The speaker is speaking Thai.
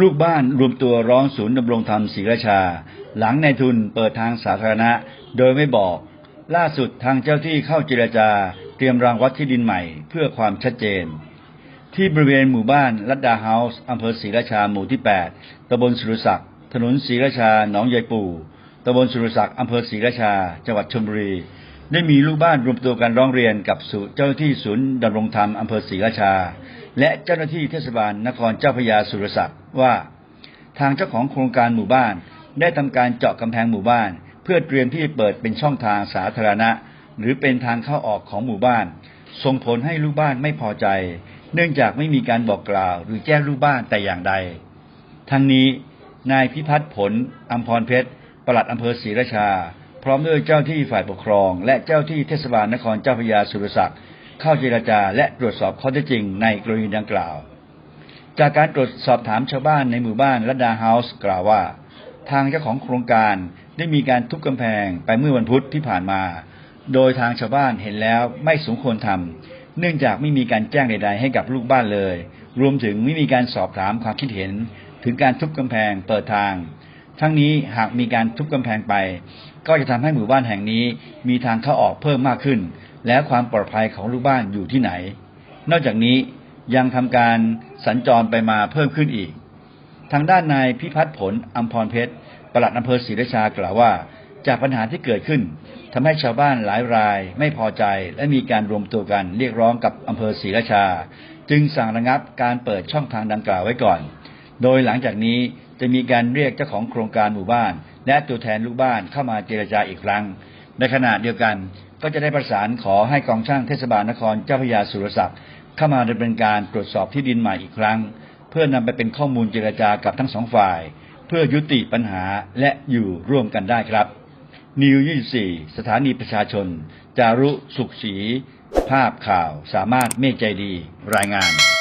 ลูกบ้านรวมตัวร้องศูนย์ดำรงธรรมศรีราชา หลังนายทุนเปิดทางสาธารณะ โดยไม่บอก ล่าสุดทางเจ้าที่เข้าเจรจา เตรียมรางวัดที่ดินใหม่เพื่อความชัดเจน ที่บริเวณหมู่บ้านลัดดาเฮาส์อำเภอศรีราชาหมู่ที่ 8ตำบลสุรศักดิ์ถนนศรีราชาหนองยายปู่ตำบลสุรศักดิ์อำเภอศรีราชา จังหวัดชลบุรี ได้มีลูกบ้านรวมตัวกันร้องเรียนกับเจ้าหน้าที่ศูนย์ดำรงธรรมอำเภอศรีราชา และเจ้าหน้าที่เทศบาลนครเจ้าพระยาสุรศักดิ์ ว่า ทางเจ้าของโครงการหมู่บ้าน ได้ทำการเจาะกำแพงหมู่บ้าน เพื่อเตรียมที่เปิดเป็นช่องทางสาธารณะ หรือเป็นทางเข้าออกของหมู่บ้าน ส่งผลให้ลูกบ้านไม่พอใจ เนื่องจากไม่มีการบอกกล่าว หรือแจ้งลูกบ้านแต่อย่างใด ทั้งนี้นายพิพัฒน์ผลอัมพรเพชรปลัดอำเภอศรีราชา พร้อมด้วยเจ้าที่ฝ่ายปกครอง และเจ้าที่เทศบาลนครเจ้าพระยาสุรศักดิ์เข้าเจรจาและตรวจสอบข้อเท็จจริงในกรณีดังกล่าว จากการตรวจสอบถามชาวบ้านในหมู่บ้านรัดดาเฮาส์กล่าวว่า ทางเจ้าของโครงการได้มีการทุบกำแพงไปเมื่อวันพุธที่ผ่านมา โดยทางชาวบ้านเห็นแล้วไม่สมควรทำเนื่องจากไม่มีการแจ้งใด ๆ ให้กับลูกบ้านเลย รวมถึงไม่มีการสอบถามความคิดเห็น ถึงการทุบกำแพงเปิดทาง ทั้งนี้หากมีการทุบกำแพงไป ก็จะทำให้หมู่บ้านแห่งนี้มีทางเข้าออกเพิ่มมากขึ้น และความปลอดภัยของลูกบ้านอยู่ที่ไหน นอกจากนี้ ยังทำการสัญจรไปมาเพิ่มขึ้นอีก ทางด้านนายพิพัฒน์ผลอัมพรเพชรปลัดอำเภอศรีราชากล่าวว่า จากปัญหาที่เกิดขึ้นทำให้ชาวบ้านหลายรายไม่พอใจและมีการรวมตัวกันเรียกร้องกับอำเภอศรีราชา จึงสั่งระงับการเปิดช่องทางดังกล่าวไว้ก่อน โดยหลังจากนี้จะมีการเรียกเจ้าของโครงการหมู่บ้าน และตัวแทนลูกบ้านเข้ามาเจรจาอีกครั้ง ในขณะเดียวกันก็จะได้ประสานขอให้กองช่างเทศบาลนครเจ้าพยาสุรศักดิ์ เข้ามาดำเนินการตรวจสอบที่ดินใหม่อีกครั้ง เพื่อนำไปเป็นข้อมูลเจรจากับทั้งสองฝ่าย เพื่อยุติปัญหาและอยู่ร่วมกันได้ครับนิว24 สถานีประชาชน จารุสุขศรีภาพข่าว สามารถเมฆใจดี รายงาน